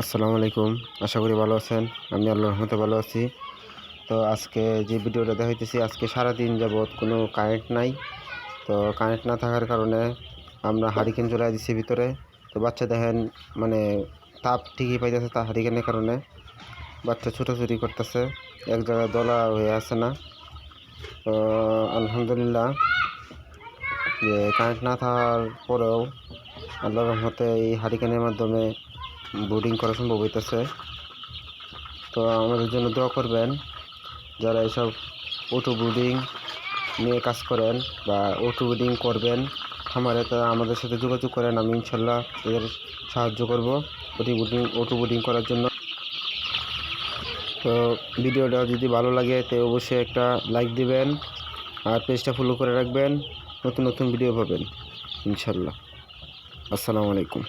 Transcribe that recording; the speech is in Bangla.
আসসালামু আলাইকুম। আশা করি ভালো আছেন। আমি আল্লাহর রহমতে ভালো আছি। তো আজকে যে ভিডিওটা দেখাইতেছি, আজকে সারাদিন যাবৎ কোনো কারেন্ট নাই। তো কারেন্ট না থাকার কারণে আমরা হারিকেন জ্বলাই দিছি ভিতরে। তো বাচ্চা দেখেন মানে তাপ ঠিকই পাইতেছে তা হারিকেনের কারণে। বাচ্চা ছুটোছুটি করতেছে, এক জায়গায় দলা হয়ে আছে না। তো আলহামদুলিল্লাহ যে কারেন্ট না থাকার পরেও আল্লাহর রহমতে এই হারিকেনের মাধ্যমে বোর্ডিং করা সম্ভব হইতেছে। তো আমাদের জন্য দোয়া করবেন, যারা এসব অটো বোর্ডিং নিয়ে কাজ করেন বা অটো বোর্ডিং করবেন খামারে তারা আমাদের সাথে যোগাযোগ করেন, আমি ইনশাল্লাহ তাদের সাহায্য করব অটো বোর্ডিং অটো বোর্ডিং করার জন্য। তো ভিডিওটা যদি ভালো লাগে, তো অবশ্যই একটা লাইক দিবেন, আর পেজটা ফলো করে রাখবেন, নতুন নতুন ভিডিও পাবেন, ইনশাল্লাহ। আসসালামু আলাইকুম।